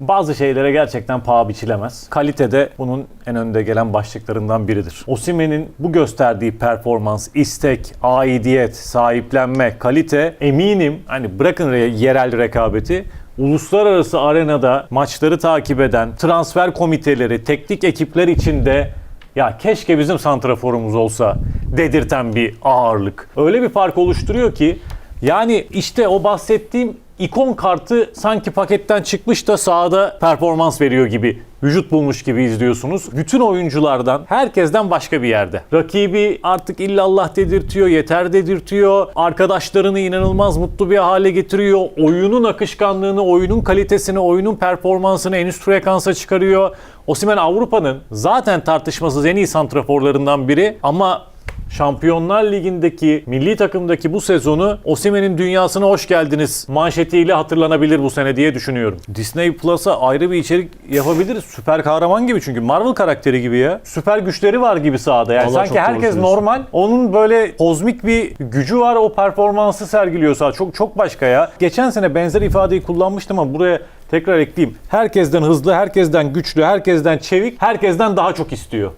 Bazı şeylere gerçekten paha biçilemez. Kalite de bunun en önde gelen başlıklarından biridir. Osimhen'in bu gösterdiği performans, istek, aidiyet, sahiplenme, kalite eminim hani bırakın re- yerel rekabeti uluslararası arenada maçları takip eden transfer komiteleri, teknik ekipler içinde ya keşke bizim santraforumuz olsa dedirten bir ağırlık. Öyle bir fark oluşturuyor ki yani işte o bahsettiğim ikon kartı sanki paketten çıkmış da sahada performans veriyor gibi. Vücut bulmuş gibi izliyorsunuz. Bütün oyunculardan, herkesten başka bir yerde. Rakibi artık illallah dedirtiyor, yeter dedirtiyor. Arkadaşlarını inanılmaz mutlu bir hale getiriyor. Oyunun akışkanlığını, oyunun kalitesini, oyunun performansını en üst frekansa çıkarıyor. Osimhen Avrupa'nın zaten tartışmasız en iyi santraforlarından biri ama Şampiyonlar Ligi'ndeki milli takımdaki bu sezonu Osimhen'in dünyasına hoş geldiniz manşetiyle hatırlanabilir bu sene diye düşünüyorum. Disney Plus'a ayrı bir içerik yapabiliriz. Süper kahraman gibi çünkü Marvel karakteri gibi ya. Süper güçleri var gibi sahada. Yani Vallahi sanki herkes normal. Onun böyle kozmik bir gücü var. O performansı sergiliyor sahada. Çok çok başka ya. Geçen sene benzer ifadeyi kullanmıştım ama buraya tekrar ekleyeyim. Herkesten hızlı, herkesten güçlü, herkesten çevik, herkesten daha çok istiyor.